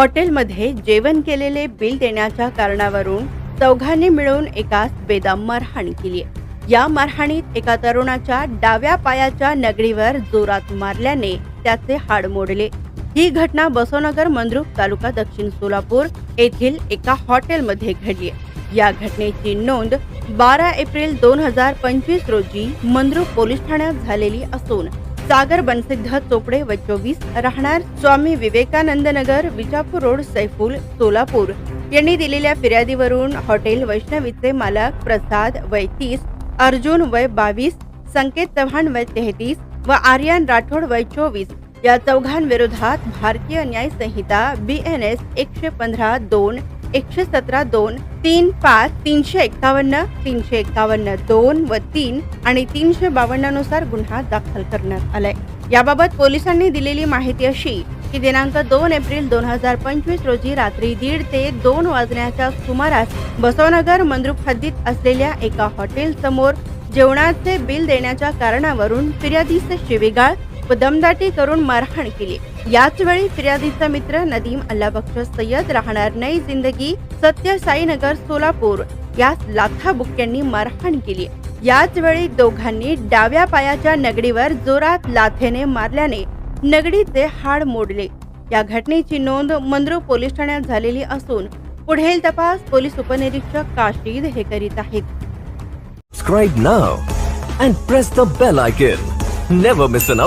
हॉटेलमध्ये जेवण केलेले बिल देण्याच्या कारणावरून चौघांनी मिळून एकास बेदम मारहाण केली या मारहाणीत एका तरुणाच्या डाव्या पायाच्या नगडीवर जोरात मारल्याने त्याचे हाड मोडले. ही घटना बसवनगर मंद्रुप तालुका दक्षिण सोलापूर येथील एका हॉटेलमध्ये घडली या घटनेची नोंद बारा एप्रिल दोन हजार पंचवीस रोजी मंद्रुप पोलीस ठाण्यात झालेली असून सागर बनसिद्ध चोपडे व चोवीस राहणार स्वामी विवेकानंद नगर विजापूर रोड सैफुल सोलापूर. यांनी दिलेल्या फिर्यादीवरून हॉटेल वैष्णवीचे मालक प्रसाद वय तीस अर्जुन वय बावीस संकेत चव्हाण वय तेहतीस व आर्यन राठोड वय चोवीस या चौघांविरोधात भारतीय न्याय संहिता बी एन एस एकशे पंधरा दोन एकशे सतरा दोन तीन पाच तीनशे एक्कावन्न तीनशे एक्कावन्न दोन व तीन आणि तीनशे बावन्ननुसार गुन्हा दाखल करण्यात आलाय. याबाबत पोलिसांनी दिलेली माहिती अशी की दिनांक दोन एप्रिल दोन हजार पंचवीस रोजी रात्री दीड ते दोन वाजण्याच्या सुमारास बसवनगर मंद्रुप हद्दीत असलेल्या एका हॉटेल समोर जेवणाचे बिल देण्याच्या कारणावरून फिर्यादीस शिवीगाळ व दमदाटी करून मारहाण केली. याच वेळी फिर्यादीचा मित्र नदीम अल्लाबक्ष सय्यद राहणार नई जिंदगी सत्य साईनगर सोलापूर यास लाथा बुक्क्यांनी मारहाण केली याच वेळी दोघांनी डाव्या पायाच्या नगडीवर जोरात लाथेने मारल्याने नगडीचे हाड मोडले या घटनेची नोंद मंद्रू पोलीस ठाण्यात झालेली असून पुढील तपास पोलीस उपनिरीक्षक काशीद हे करीत आहेत Subscribe now and press the bell icon. Never miss an update.